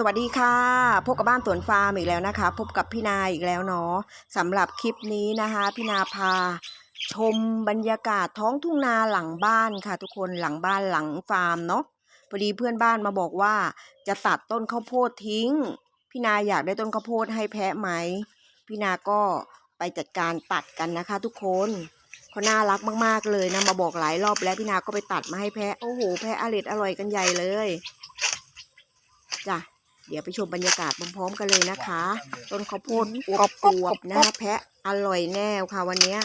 สวัสดีค่ะ พบกับบ้านสวนฟาร์มอีกแล้วนะคะ พบกับพี่นาอีกแล้วเนาะสำหรับคลิปนี้นะคะ พี่นาพา ชมบรรยากาศท้องทุ่งนาหลังบ้านค่ะ ทุกคนหลังบ้านหลังฟาร์มเนาะพอดีเพื่อนบ้านมาบอกว่า จะตัดต้นข้าวโพดทิ้ง พี่นาอยากได้ต้นข้าวโพดให้แพะไหม พี่นาก็ไปจัดการตัดกันนะคะ ทุกคนเขาน่ารักมากๆเลยนะมาบอกหลายรอบแล้วพี่นาก็ไปตัดมาให้แพะโอ้โหแพะอร่อยอร่อยกันใหญ่เลยจ้ะ เดี๋ยวไปชมบรรยากาศพร้อมๆกันเลยนะคะ ต้นข้าวโพดอวบอวบๆนะคะแพะอร่อยแน่ค่ะวันเนี้ย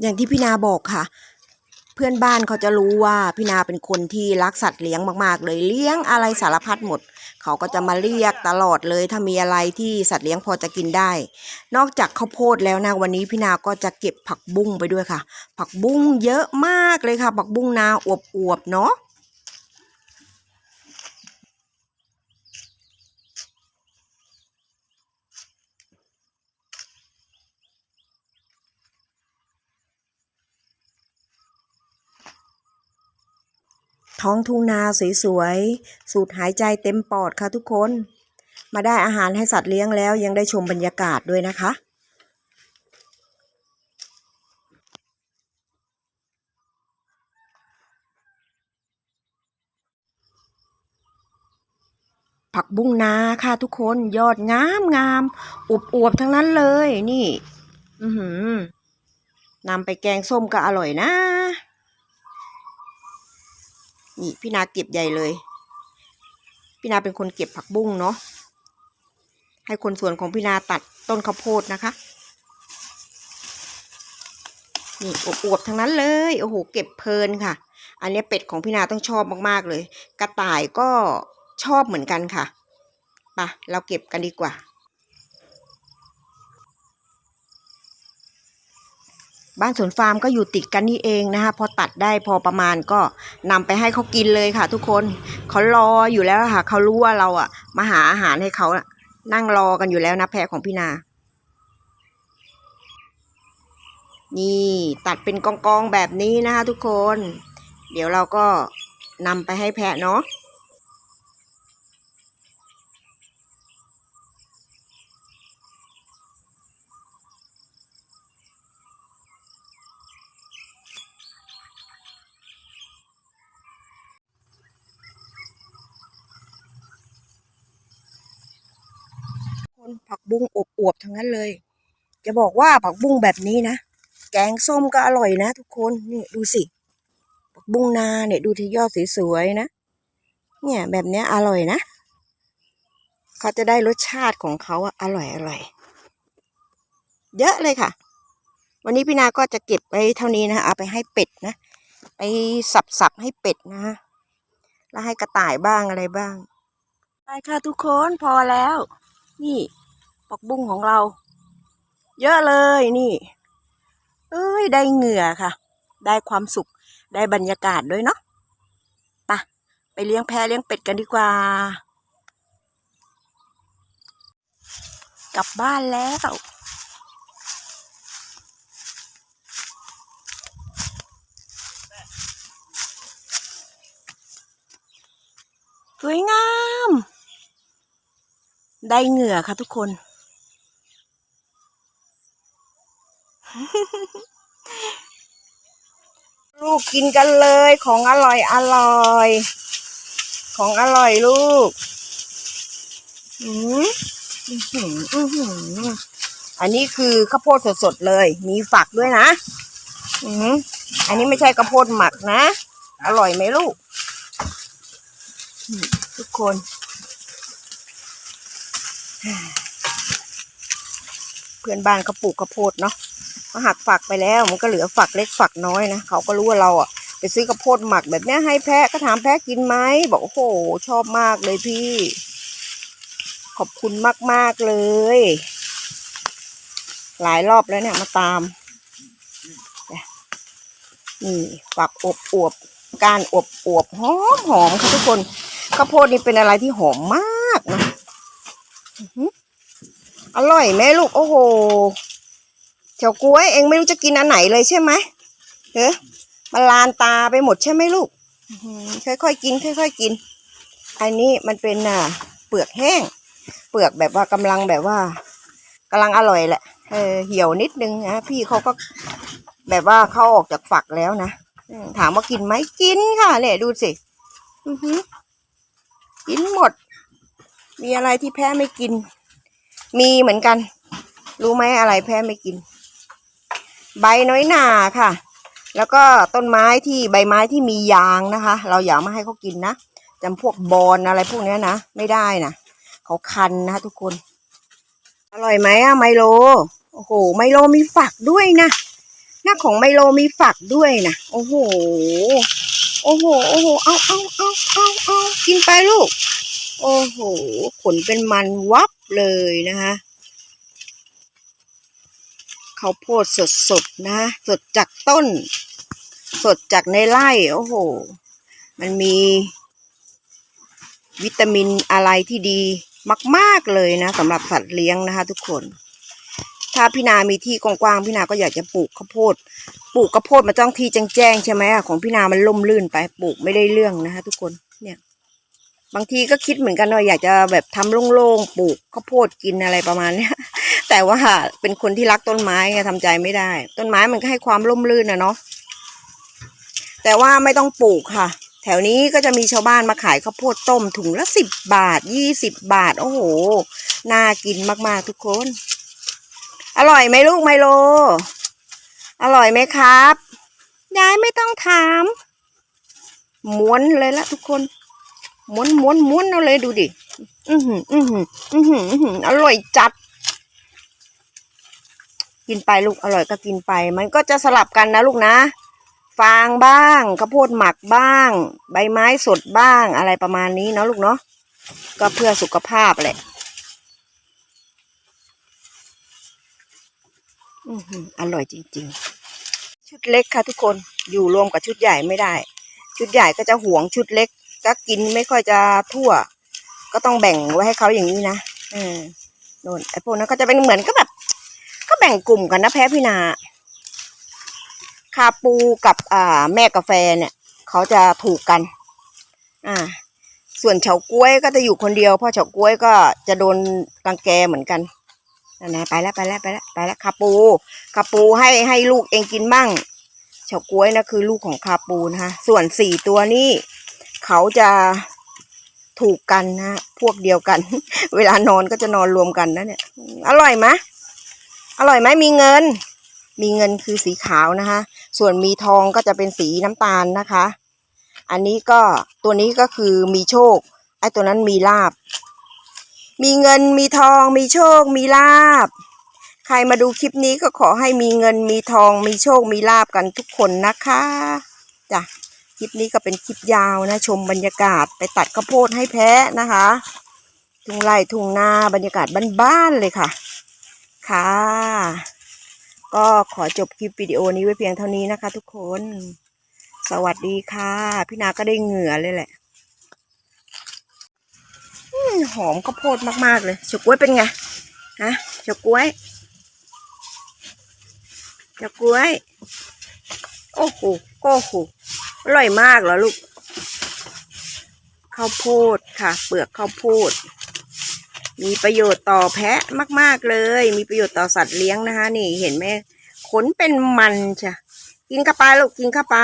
อย่างที่พี่นาบอกค่ะ เพื่อนบ้านเขาจะรู้ว่าพี่นาเป็นคนที่รักสัตว์เลี้ยงมากๆ เลยเลี้ยงอะไรสารพัดหมด เขาก็จะมาเรียกตลอดเลย ถ้ามีอะไรที่สัตว์เลี้ยงพอจะกินได้ นอกจากข้าวโพดแล้วนะวันนี้พี่นาก็จะเก็บผักบุ้งไปด้วยค่ะ ผักบุ้งเยอะมากเลยค่ะ ผักบุ้งนาอวบๆเนาะ ท้องทุ่งนาสวยๆ สูดหายใจเต็มปอดค่ะทุกคน มาได้อาหารให้สัตว์เลี้ยงแล้วยังได้ชมบรรยากาศด้วยนะคะผักบุ้งนาค่ะทุกคนยอดงามงามอวบอวบๆทั้งนั้นเลย นี่ อือหือนำไปแกงส้มก็อร่อยนะ นี่พี่นาเก็บใหญ่เลย พี่นาเป็นคนเก็บผักบุ้งเนาะ ให้คนส่วนของพี่นาตัดต้นข้าวโพดนะคะ นี่อวบๆทั้งนั้นเลย โอ้โหเก็บเพลินค่ะ อันนี้เป็ดของพี่นาต้องชอบมากๆเลย กระต่ายก็ชอบเหมือนกันค่ะปะเราเก็บกันดีกว่า บ้านสวนฟาร์มก็อยู่ติดกันนี่เองนะคะ พอตัดได้พอประมาณก็นำไปให้เขากินเลยค่ะ ทุกคนเขารออยู่แล้วค่ะเขารู้ว่าเราอะ มาหาอาหารให้เขานั่งรอกันอยู่แล้วนะแพะของพี่นา นี่ตัดเป็นกองๆแบบนี้นะคะ ทุกคน เดี๋ยวเราก็นำไปให้แพะเนาะ บุ้งอวบๆทั้งนั้นเลย จะบอกว่าผักบุ้งแบบนี้นะ แกงส้มก็อร่อยนะ ทุกคนนี่ดูสิผักบุ้งนาเนี่ยดูที่ยอดสวยๆนะ เนี่ยแบบนี้อร่อยนะ เขาจะได้รสชาติของเขาอะอร่อยอร่อยเยอะเลยค่ะ วันนี้พี่นาก็จะเก็บไว้เท่านี้นะเอาไปให้เป็ดนะไปสับๆให้เป็ดนะแล้วให้กระต่ายบ้างอะไรบ้างไปค่ะทุกคนพอแล้ว นี่ ปักบุ้งของเรา เยอะเลยนี่ เอ้ยได้เหงื่อค่ะ ได้ความสุขได้บรรยากาศด้วยเนาะไปะไปเลี้ยงแพะเลี้ยงเป็ดกันดีกว่า กลับบ้านแล้วสวยงาม ได้เหงื่อค่ะทุกคน กกินกันเลย ของอร่อยอร่อย ของอร่อยลูกอืมอื้อหืออื้อหืออันนี้คือข้าวโพดสดๆเลย มีฝักด้วยนะอือหืออันนี้ไม่ใช่ข้าวโพดหมักนะ อร่อยไหมลูก ทุกคนเพื่อนบ้านเขาปลูกข้าวโพดเนาะ เขาหักฝักไปแล้วมันก็เหลือฝักเล็กฝักน้อยนะเขาก็รู้ว่าเราอะไปซื้อข้าวโพดหมักแบบนี้ให้แพะก็ถามแพะกินไหมบอกโอ้โหชอบมากเลยพี่ ขอบคุณมากๆเลย หลายรอบแล้วเนี่ยมาตามนี่ฝักอบอวบการอบอวบหอมหอมค่ะทุกคนข้าวโพดนี่เป็นอะไรที่หอมมากนะอร่อยไหมลูกโอ้โห เฉาก๊วยเองไม่รู้จะกินอันไหนเลยใช่ไหมเฮ้มันลานตาไปหมดใช่ไหมลูกอื้อหือค่อยๆกิน ค่อย ๆ กิน อันนี้มันเป็นอะเปลือกแห้ง เปลือกแบบว่ากำลังแบบว่ากำลังอร่อยแหละเออเหี่ยวนิดนึงนะพี่เขาก็แบบว่าเขาออกจากฝักแล้วนะถามว่ากินไหมกินค่ะเนี่ยดูสิอือหือกินหมด มีอะไรที่แพ้ไม่กิน มีเหมือนกัน รู้ไหมอะไรแพ้ไม่กิน ใบน้อยหนาค่ะ แล้วก็ต้นไม้ที่ใบไม้ที่มียางนะคะ เราอย่ามาให้เขากินนะจำพวกบอนอะไรพวกเนี้ยนะไม่ได้นะเขาคันนะคะทุกคน อร่อยไหมอะไมโลโอ้โห ไมโลมีฝักด้วยนะหน้าของไมโลมีฝักด้วยนะโอ้โหโอ้โหโอ้โหเอาเอาเอาเอาเอากินไปลูก โอ้โห ขนเป็นมันวับเลยนะคะ ข้าวโพดสดสดๆนะ สดจากต้น สดจากในไร่โอ้โห มันมีวิตามินอะไรที่ดีมาก ๆ เลยนะสำหรับสัตว์เลี้ยงนะคะทุกคน ถ้าพี่นามีที่กว้างๆพี่นาก็อยากจะปลูกข้าวโพด ปลูกข้าวโพดมันต้องที่แจ้งๆใช่ไหมอะของพี่นามันล่มลื่นไปปลูกไม่ได้เรื่องนะคะ ทุกคนเนี่ย บางทีก็คิดเหมือนกันว่าอยากจะแบบทำโล่งๆปลูกข้าวโพดกินอะไรประมาณเนี้ย แต่ว่าเป็นคนที่รักต้นไม้ไงทำใจไม่ได้ ต้นไม้มันก็ให้ความร่มรื่นนะเนาะแต่ว่าไม่ต้องปลูกค่ะ แถวนี้ก็จะมีชาวบ้านมาขายข้าวโพดต้มถุงละสิบบาทยี่สิบบาท โอ้โหน่ากินมากๆทุกคน อร่อยไหมลูกไมโล อร่อยไหมครับยายไม่ต้องถามม้วนเลยละทุกคนม้วนม้วนม้วนเอาเลยดูดิ อือหือ อือหือ อือหืออื้อหืออร่อยจัด กินไปลูกอร่อยก็กินไป มันก็จะสลับกันนะลูกนะ ฟางบ้างข้าวโพดหมักบ้าง ใบไม้สดบ้างอะไรประมาณนี้เนาะลูกเนาะก็เพื่อสุขภาพแหละอร่อยจริง ๆ ชุดเล็กค่ะทุกคนอยู่รวมกับชุดใหญ่ไม่ได้ ชุดใหญ่ก็จะหวงชุดเล็กก็กินไม่ค่อยจะทั่ว ก็ต้องแบ่งไว้ให้เขาอย่างนี้นะเออโน่นไอ้พวกนั้นก็จะเป็นเหมือนก็แบบ ก็แบ่งกลุ่มกันนะแพ้พี่นา คาปูกับอ่าแม่กาแฟเนี่ย เขาจะถูกกัน อ่า ส่วนเฉาก้วยก็จะอยู่คนเดียวเพราะเฉาก้วยก็จะโดนรังแกเหมือนกันนั่นะไปแล้วไปแล้วไปแล้วไปแล้วคาปูคาปูให้ให้ลูกเองกินบ้างเฉาก้วยนะคือลูกของคาปูนะคะส่วนสี่ตัวนี้เขาจะถูกกันนะพวกเดียวกัน เวลานอนก็จะนอนรวมกันนะเนี่ย อร่อยไหม อร่อยไหมมีเงิน มีเงินคือสีขาวนะคะ ส่วนมีทองก็จะเป็นสีน้ำตาลนะคะ อันนี้ก็ตัวนี้ก็คือมีโชค ไอ้ตัวนั้นมีลาบ มีเงินมีทอง มีโชค มีลาบ ใครมาดูคลิปนี้ก็ขอให้มีเงินมีทอง มีโชค มีลาบกันทุกคนนะคะจ้ะคลิปนี้ก็เป็นคลิปยาวนะ ชมบรรยากาศไปตัดข้าวโพดให้แพ้นะคะ ทุ่งไร่ทุ่งนาบรรยากาศบ้านๆเลยค่ะ ค่ะ ก็ขอจบคลิปวิดีโอนี้ไว้เพียงเท่านี้นะคะ ทุกคน สวัสดีค่ะ พี่นาก็ได้เหงื่อเลยแหละหอมข้าวโพดมาก ๆ เลยเฉาก๊วยเป็นไงฮะเฉาก๊วยเฉาก๊วย โอ้โหโอ้โหอร่อยมากเหรอลูกข้าวโพดค่ะ เปลือกข้าวโพด มีประโยชน์ต่อแพะมาก ๆเลย มีประโยชน์ต่อสัตว์เลี้ยงนะคะ นี่เห็นไหมขนเป็นมันจ้ะกินเข้าไปลูกกินเข้าไป